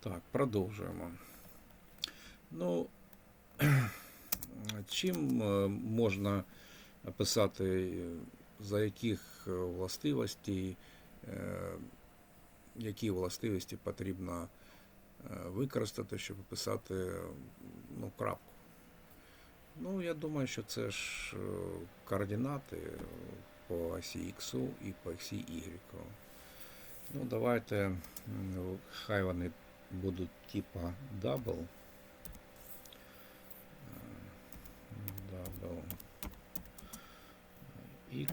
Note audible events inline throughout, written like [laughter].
Так, продовжуємо. Ну, [clears throat] чим е, можна описати, е, за яких е, властивостей, які властивості потрібно використати, щоб описати ну, крапку? Ну, я думаю, що це ж координати по осі X і по осі Y. Ну, давайте, хай вони будуть типа. Е, Double X.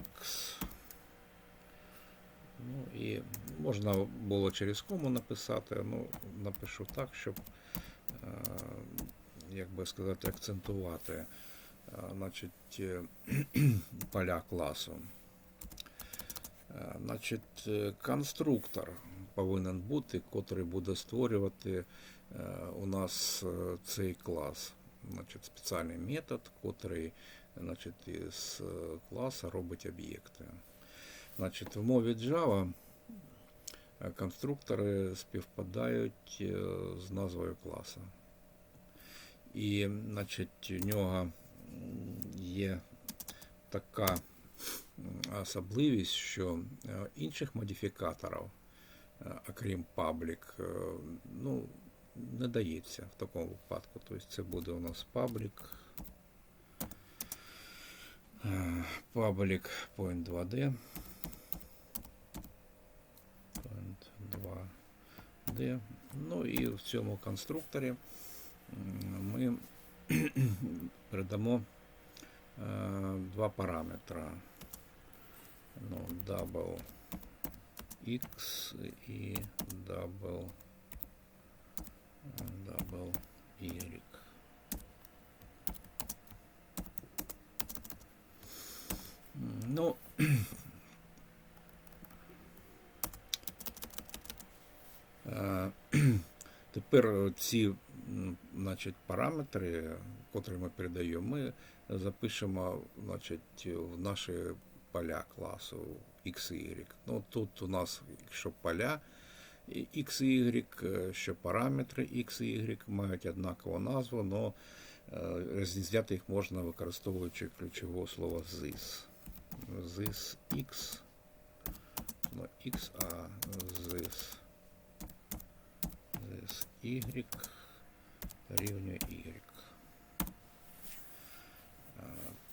Ну і можна було через кому написати, ну, напишу так, щоб, як би сказати, акцентувати значить, е, [clears throat] поля класу. Значить, е, конструктор повинен бути, котрий буде створювати е, у нас е, цей клас. Значить, спеціальний метод, котрий значить, із е, класу робить об'єкти. Значить, в мові Java конструктори співпадають з назвою класу. І, значить, у нього є така особливість, що інших модифікаторів, окрім public, е, ну, не дається в такому випадку. Тобто це буде у нас public. е, Public point 2D. Point 2D. Ну і в цьому конструкторі ми [clears throat] передамо е, два параметра. Ну, double x і double, double y. Ну, [clears throat] [clears throat] тепер ці значить, параметри, котрі ми передаємо, ми запишемо значить, в наші поля класу X і Y. Ну, тут у нас, якщо поля X і Y, е, що параметри X і Y мають однакову назву, але розрізняти їх можна використовуючи ключове слово this. This X, ну, X, а this, this Y рівнює Y.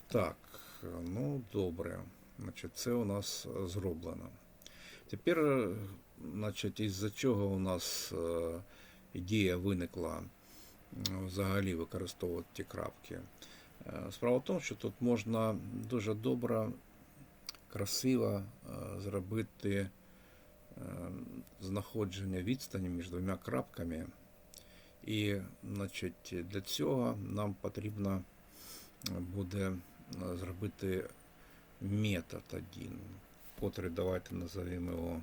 Так, ну добре. Значить, це у нас е, зроблено. Тепер, е, значить, із-за чого у нас е, ідея виникла взагалі використовувати ті крапки. Справа в тому, що тут можна дуже добре, красиво зробити знаходження відстані між двома крапками. І значить, для цього нам потрібно буде зробити метод один, котрий давайте назовемо його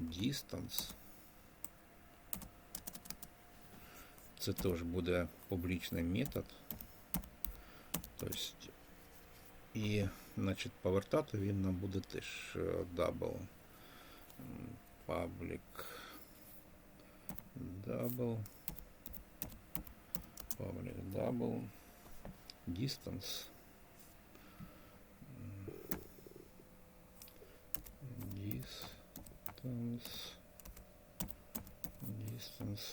distance. Це теж буде публічний метод. Тобто, і, значить, повертати він нам буде теж е, double м, public double public double distance Distance distance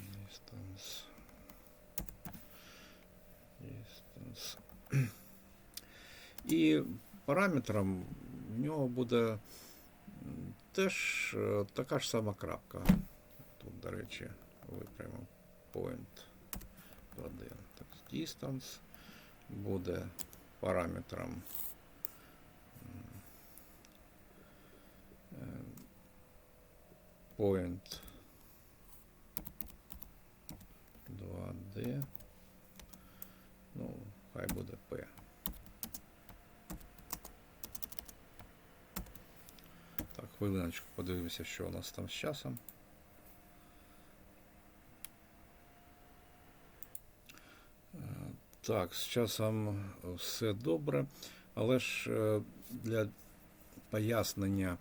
distance distance і параметром в нього буде м, теж е, така ж сама крапка. Тут, до речі, випрямо point 1. Так, distance буде параметром point 2D. Ну, хай буде P. Так, хвилиночку подивимося, що у нас там з часом. Е, Так, з часом все добре, але ж е, для пояснення,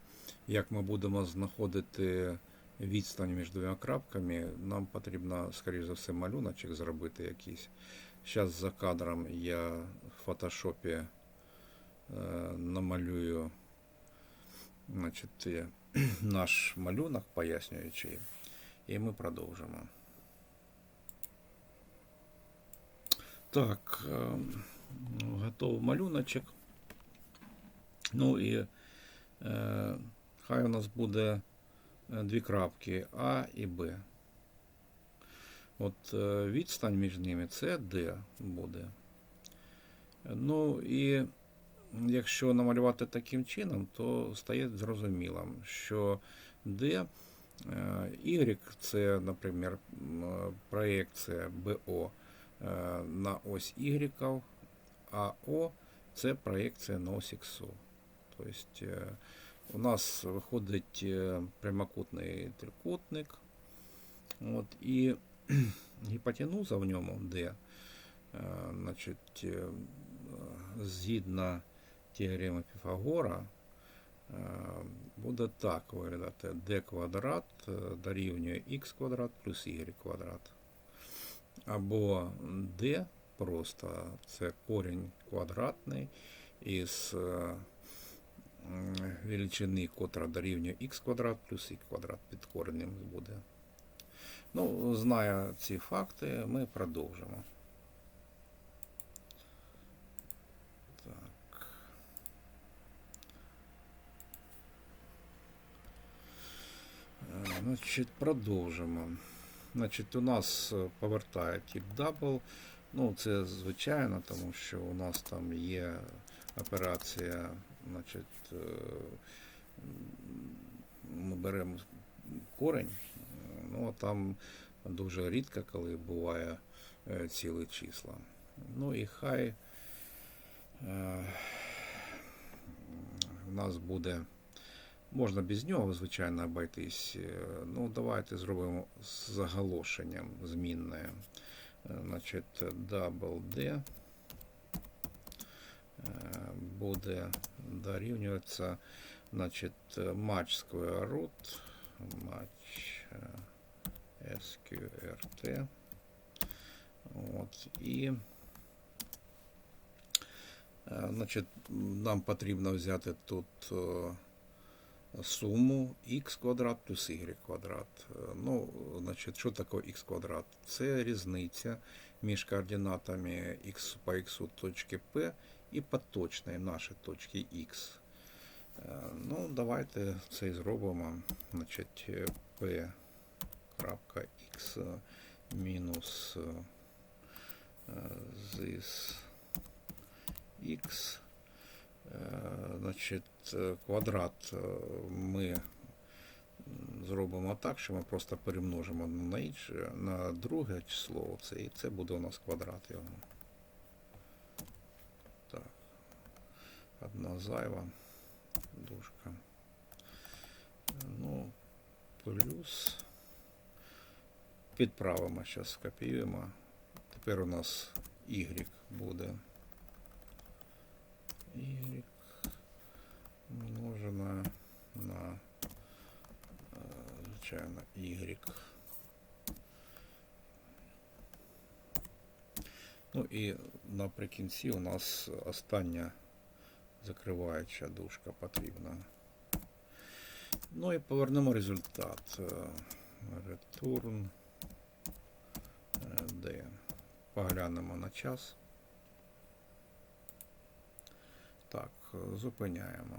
як ми будемо знаходити відстань між двома крапками, нам потрібно, скоріш за все, малюночок зробити якийсь. Зараз за кадром я в фотошопі е, намалюю значить, е, [clears throat] наш малюнок, пояснюючи, і ми продовжимо. Так, е, готовий малюночок. Ну і е, хай у нас буде дві крапки А і Б. От е, відстань між ними це D буде. Ну і якщо намалювати таким чином, то стає зрозумілим, що D, е, Y це, наприклад, е, BO е, на ось Y, а O це проекція на ось X. Тобто е, у нас виходить е, прямокутний трикутник. От, і [clears throat] гіпотенуза в ньому D, е, значить, е, згідно теореми Піфагора, буде так виглядати d квадрат дорівнює x квадрат плюс y квадрат. Або d просто це корінь квадратний із величини, котра дорівнює x квадрат плюс y квадрат під коренем буде. Ну, зная ці факти, ми продовжимо. Так. Е, Значить, продовжимо. Значить, у нас е, повертає тип double. Ну, це звичайно, тому що у нас там є операція, значить, е, ми беремо корень, е, ну а там дуже рідко, коли буває е, цілі числа. Ну і хай е, у нас буде. Можна без нього, звичайно, обойтись. Е, Ну, давайте зробимо з заголошенням змінне. Е, Значить, D е, буде дорівнюватися значить, е, match square root, е, SQRT. От, і е, значить, нам потрібно взяти тут е, суму x квадрат плюс y квадрат. Е, Ну, значить, що таке x квадрат? Це різниця між координатами x по x точки P і поточної нашої точки x. Е, Ну, давайте це і зробимо. Значить, е, P x мінус е, зис x. Е, Значить, е, квадрат е, ми зробимо так, що ми просто перемножимо на інше, на друге число, і це буде у нас квадрат його. Одна зайва дужка. Ну, плюс. Підправимо, зараз скопіюємо. Тепер у нас Y буде. Y множена на, е, звичайно, Y. Ну і наприкінці у нас остання закриваюча дужка потрібна. Ну і повернемо результат. Е, Return е, D. Поглянемо на час. Так, зупиняємо.